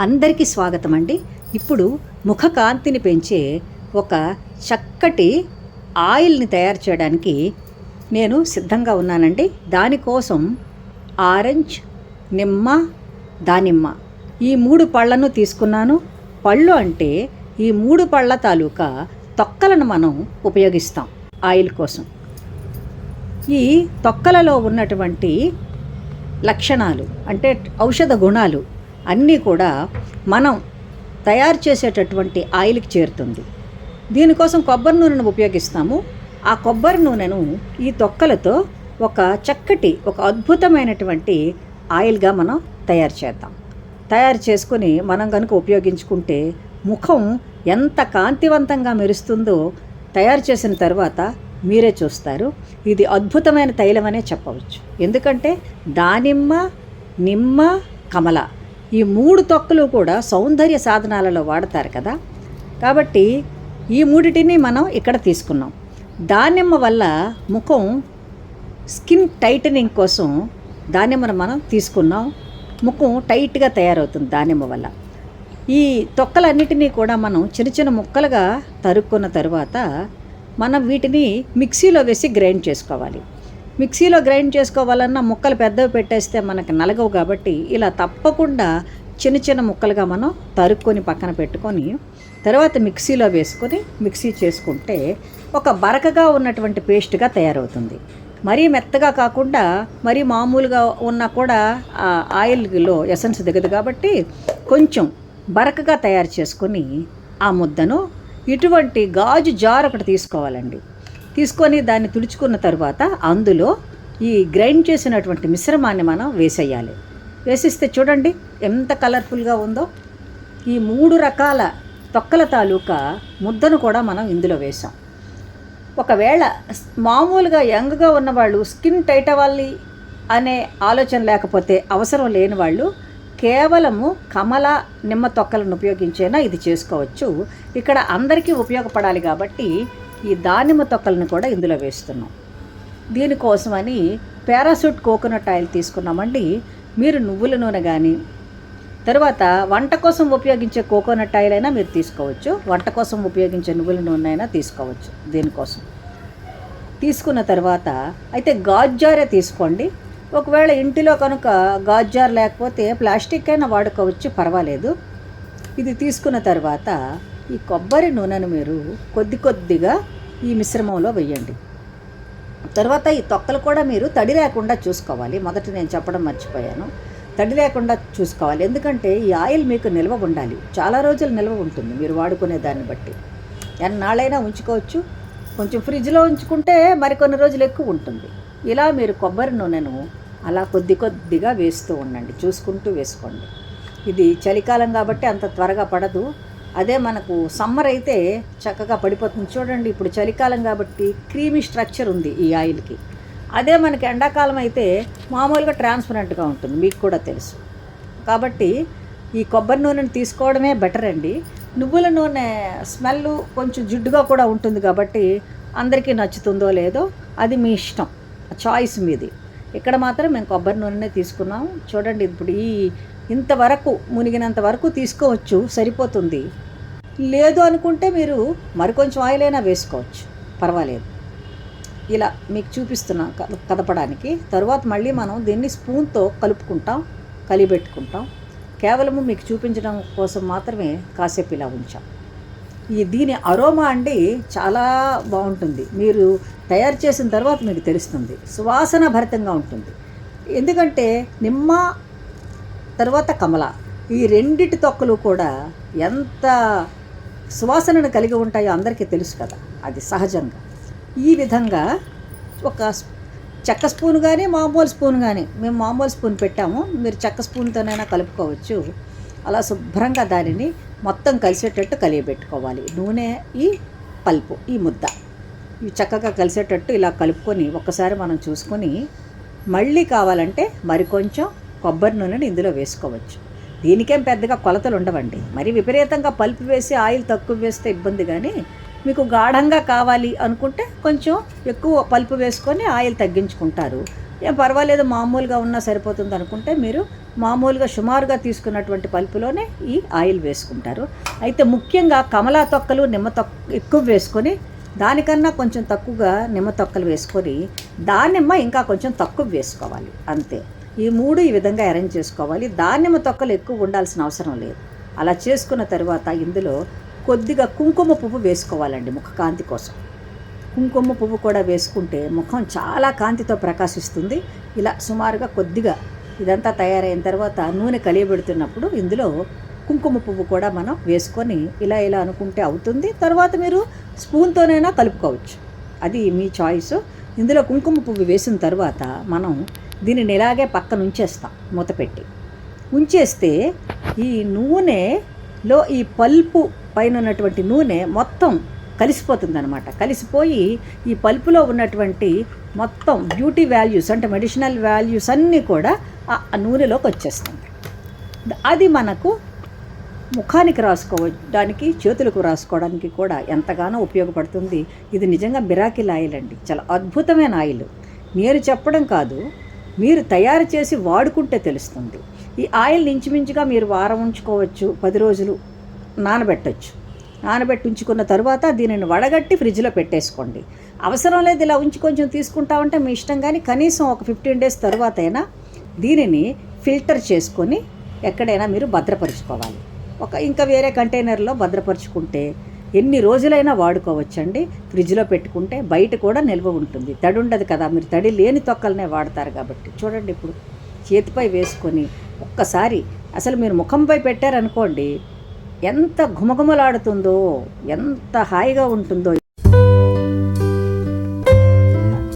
అందరికీ స్వాగతం అండి ఇప్పుడు ముఖ కాంతిని పెంచే ఒక చక్కటి ఆయిల్ని తయారు చేయడానికి నేను సిద్ధంగా ఉన్నానండి. దానికోసం ఆరెంజ్ నిమ్మ దానిమ్మ ఈ మూడు పళ్ళను తీసుకున్నాను. పళ్ళు అంటే ఈ మూడు పళ్ళ తాలూకా తొక్కలను మనం ఉపయోగిస్తాం ఆయిల్ కోసం. ఈ తొక్కలలో ఉన్నటువంటి లక్షణాలు అంటే ఔషధ గుణాలు అన్నీ కూడా మనం తయారు చేసేటటువంటి ఆయిల్కి చేరుతుంది. దీనికోసం కొబ్బరి నూనెను ఉపయోగిస్తాము. ఆ కొబ్బరి నూనెను ఈ తొక్కలతో ఒక చక్కటి ఒక అద్భుతమైనటువంటి ఆయిల్గా మనం తయారు చేద్దాం. తయారు చేసుకుని మనం కనుక ఉపయోగించుకుంటే ముఖం ఎంత కాంతివంతంగా మెరుస్తుందో తయారు చేసిన తర్వాత మీరే చూస్తారు. ఇది అద్భుతమైన తైలం అనే చెప్పవచ్చు. ఎందుకంటే దానిమ్మ నిమ్మ కమల ఈ మూడు తొక్కలు కూడా సౌందర్య సాధనాలలో వాడతారు కదా. కాబట్టి ఈ మూడిటిని మనం ఇక్కడ తీసుకున్నాం. దానిమ్మ వల్ల ముఖం స్కిన్ టైటనింగ్ కోసం దానిమ్మను మనం తీసుకున్నాం. ముఖం టైట్గా తయారవుతుంది దానిమ్మ వల్ల. ఈ తొక్కలన్నిటినీ కూడా మనం చిన్న చిన్న ముక్కలుగా తరుక్కున్న తర్వాత మనం వీటిని మిక్సీలో వేసి గ్రైండ్ చేసుకోవాలి. మిక్సీలో గ్రైండ్ చేసుకోవాలన్నా ముక్కలు పెద్దవి పెట్టేస్తే మనకు నలగవు కాబట్టి ఇలా తప్పకుండా చిన్న చిన్న ముక్కలుగా మనం తరుక్కొని పక్కన పెట్టుకొని తర్వాత మిక్సీలో వేసుకొని మిక్సీ చేసుకుంటే ఒక బరకగా ఉన్నటువంటి పేస్ట్గా తయారవుతుంది. మరీ మెత్తగా కాకుండా మరీ మామూలుగా ఉన్నా కూడా ఆ ఆయిల్లో ఎసెన్స్ దిగదు కాబట్టి కొంచెం బరకగా తయారు చేసుకొని ఆ ముద్దను ఇటువంటి గాజు జార్ ఒకటి తీసుకోవాలండి. తీసుకొని దాన్ని తుడుచుకున్న తర్వాత అందులో ఈ గ్రైండ్ చేసినటువంటి మిశ్రమాన్ని మనం వేసేయాలి. వేసిస్తే చూడండి ఎంత కలర్ఫుల్గా ఉందో. ఈ మూడు రకాల తొక్కల తాలూకా ముద్దను కూడా మనం ఇందులో వేసాం. ఒకవేళ మామూలుగా యంగ్గా ఉన్నవాళ్ళు స్కిన్ టైట్ అవ్వాలి అనే ఆలోచన లేకపోతే అవసరం లేని వాళ్ళు కేవలము కమల నిమ్మ తొక్కలను ఉపయోగించేనా ఇది చేసుకోవచ్చు. ఇక్కడ అందరికీ ఉపయోగపడాలి కాబట్టి ఈ దానిమ్మ తొక్కలను కూడా ఇందులో వేస్తున్నాం. దీనికోసమని పారాసూట్ కోకోనట్ ఆయిల్ తీసుకున్నామండి. మీరు నువ్వుల నూనె కానీ తర్వాత వంట కోసం ఉపయోగించే కోకోనట్ ఆయిల్ అయినా మీరు తీసుకోవచ్చు. వంట కోసం ఉపయోగించే నువ్వుల నూనె అయినా తీసుకోవచ్చు దీనికోసం. తీసుకున్న తర్వాత అయితే గాజ్జారే తీసుకోండి. ఒకవేళ ఇంటిలో కనుక గాజ్జార్ లేకపోతే ప్లాస్టిక్ అయినా వాడుకోవచ్చు పర్వాలేదు. ఇది తీసుకున్న తర్వాత ఈ కొబ్బరి నూనెను మీరు కొద్ది కొద్దిగా ఈ మిశ్రమంలో వేయండి. తర్వాత ఈ తొక్కలు కూడా మీరు తడి లేకుండా చూసుకోవాలి. మొదట నేను చెప్పడం మర్చిపోయాను. తడి లేకుండా చూసుకోవాలి. ఎందుకంటే ఈ ఆయిల్ మీకు నిల్వ ఉండాలి. చాలా రోజులు నిల్వ ఉంటుంది మీరు వాడుకునే దాన్ని బట్టి. ఎన్నాళ్ళైనా ఉంచుకోవచ్చు. కొంచెం ఫ్రిడ్జ్లో ఉంచుకుంటే మరికొన్ని రోజులు ఎక్కువ ఉంటుంది. ఇలా మీరు కొబ్బరి నూనెను అలా కొద్ది కొద్దిగా వేస్తూ ఉండండి. చూసుకుంటూ వేసుకోండి. ఇది చలికాలం కాబట్టి అంత త్వరగా పడదు. అదే మనకు సమ్మర్ అయితే చక్కగా పడిపోతుంది. చూడండి ఇప్పుడు చలికాలం కాబట్టి క్రీమీ స్ట్రక్చర్ ఉంది ఈ ఆయిల్కి. అదే మనకి ఎండాకాలం అయితే మామూలుగా ట్రాన్స్పరెంట్గా ఉంటుంది మీకు కూడా తెలుసు. కాబట్టి ఈ కొబ్బరి నూనెను తీసుకోవడమే బెటర్ అండి. నువ్వుల నూనె స్మెల్ కొంచెం జిడ్డుగా కూడా ఉంటుంది కాబట్టి అందరికీ నచ్చుతుందో లేదో అది మీ ఇష్టం చాయిస్ మీది. ఇక్కడ మాత్రం మేము కొబ్బరి నూనెనే తీసుకున్నాం చూడండి ఇప్పుడు ఈ ఇంతవరకు మునిగినంత వరకు తీసుకోవచ్చు సరిపోతుంది. లేదు అనుకుంటే మీరు మరికొంచెం ఆయిల్ అయినా వేసుకోవచ్చు. పర్వాలేదు. ఇలా మీకు చూపిస్తున్నా కద- కదపడానికి. తరువాత మళ్ళీ మనం దీన్ని స్పూన్తో కలుపుకుంటాం కలిపెట్టుకుంటాం. కేవలము మీకు చూపించడం కోసం మాత్రమే కాసేపు ఇలా ఉంచాం. ఈ దీని అరోమా అండి చాలా బాగుంటుంది. మీరు తయారు చేసిన తర్వాత మీకు తెలుస్తుంది. సువాసన భరితంగా ఉంటుంది. ఎందుకంటే నిమ్మ తర్వాత కమల. ఈ రెండిటి తొక్కలు కూడా ఎంత సువాసనను కలిగి ఉంటాయో అందరికీ తెలుసు కదా. అది సహజంగా. ఈ విధంగా ఒక చెక్క స్పూన్ కానీ మామూలు స్పూన్ కానీ మేము మామూలు స్పూన్ పెట్టాము. మీరు చెక్క స్పూన్తోనైనా కలుపుకోవచ్చు. అలా శుభ్రంగా దానిని మొత్తం కలిసేటట్టు కలియబెట్టుకోవాలి. నూనె ఈ పల్పు ఈ ముద్ద. ఇవి చక్కగా కలిసేటట్టు ఇలా కలుపుకొని ఒక్కసారి మనం చూసుకొని మళ్ళీ కావాలంటే మరికొంచెం కొబ్బరి నూనెని ఇందులో వేసుకోవచ్చు. దీనికేం పెద్దగా కొలతలు ఉండవండి. మరి విపరీతంగా పల్పు వేసి ఆయిల్ తక్కువ వేస్తే ఇబ్బంది కానీ మీకు గాఢంగా కావాలి అనుకుంటే కొంచెం ఎక్కువ పల్పు వేసుకొని ఆయిల్ తగ్గించుకుంటారు. ఏం పర్వాలేదు మామూలుగా ఉన్నా సరిపోతుంది అనుకుంటే మీరు మామూలుగా సుమారుగా తీసుకున్నటువంటి పల్పులోనే ఈ ఆయిల్ వేసుకుంటారు. అయితే ముఖ్యంగా కమలా తొక్కలు నిమ్మ తొక్క ఎక్కువ వేసుకొని దానికన్నా కొంచెం తక్కువగా నిమ్మ తొక్కలు వేసుకొని దానిమ్మ ఇంకా కొంచెం తక్కువ వేసుకోవాలి. అంతే. ఈ మూడు ఈ విధంగా అరేంజ్ చేసుకోవాలి. దానిమ్మ తొక్కలు ఎక్కువ ఉండాల్సిన అవసరం లేదు. అలా చేసుకున్న తర్వాత ఇందులో కొద్దిగా కుంకుమ పువ్వు వేసుకోవాలండి ముఖ కాంతి కోసం. కుంకుమ పువ్వు కూడా వేసుకుంటే ముఖం చాలా కాంతితో ప్రకాశిస్తుంది. ఇలా సుమారుగా కొద్దిగా ఇదంతా తయారైన తర్వాత నూనె కలియబెడుతున్నప్పుడు ఇందులో కుంకుమ పువ్వు కూడా మనం వేసుకొని ఇలా ఇలా అనుకుంటే అవుతుంది. తర్వాత మీరు స్పూన్తోనైనా కలుపుకోవచ్చు. అది మీ చాయిస్ ఇందులో కుంకుమ పువ్వు వేసిన తర్వాత మనం దీనిని ఇలాగే పక్కన ఉంచేస్తాం మూతపెట్టి ఉంచేస్తే ఈ నూనెలో ఈ పల్పు పైన ఉన్నటువంటి నూనె మొత్తం కలిసిపోతుంది అనమాట కలిసిపోయి ఈ పల్పులో ఉన్నటువంటి మొత్తం బ్యూటీ వాల్యూస్ అంటే మెడిసినల్ వాల్యూస్ అన్నీ కూడా ఆ ఆ నూనెలోకి వచ్చేస్తుంది అది మనకు ముఖానికి రాసుకోవడానికి చేతులకు రాసుకోవడానికి కూడా ఎంతగానో ఉపయోగపడుతుంది. ఇది నిజంగా మిరాకిల్ ఆయిల్ అండి. చాలా అద్భుతమైన ఆయిల్ నేను చెప్పడం కాదు మీరు తయారు చేసి వాడుకుంటే తెలుస్తుంది. ఈ ఆయిల్ ఇంచుమించుగా మీరు వారం ఉంచుకోవచ్చు పది రోజులు నానబెట్టచ్చు. నానబెట్టి ఉంచుకున్న తర్వాత దీనిని వడగట్టి ఫ్రిడ్జ్లో పెట్టేసుకోండి. అవసరం లేదు ఇలా ఉంచి కొంచెం తీసుకుంటామంటే మీ ఇష్టం కానీ కనీసం ఒక ఫిఫ్టీన్ డేస్ తర్వాత అయినా దీనిని ఫిల్టర్ చేసుకొని ఎక్కడైనా మీరు భద్రపరుచుకోవాలి. ఒక ఇంకా వేరే కంటైనర్లో భద్రపరుచుకుంటే ఎన్ని రోజులైనా వాడుకోవచ్చండి. ఫ్రిడ్జ్లో పెట్టుకుంటే బయట కూడా నిల్వ ఉంటుంది. తడి ఉండదు కదా మీరు తడి లేని తొక్కలనే వాడతారు కాబట్టి. చూడండి ఇప్పుడు చేతిపై వేసుకొని ఒక్కసారి అసలు మీరు ముఖంపై పెట్టారనుకోండి ఎంత ఘుమఘుమలాడుతుందో ఎంత హాయిగా ఉంటుందో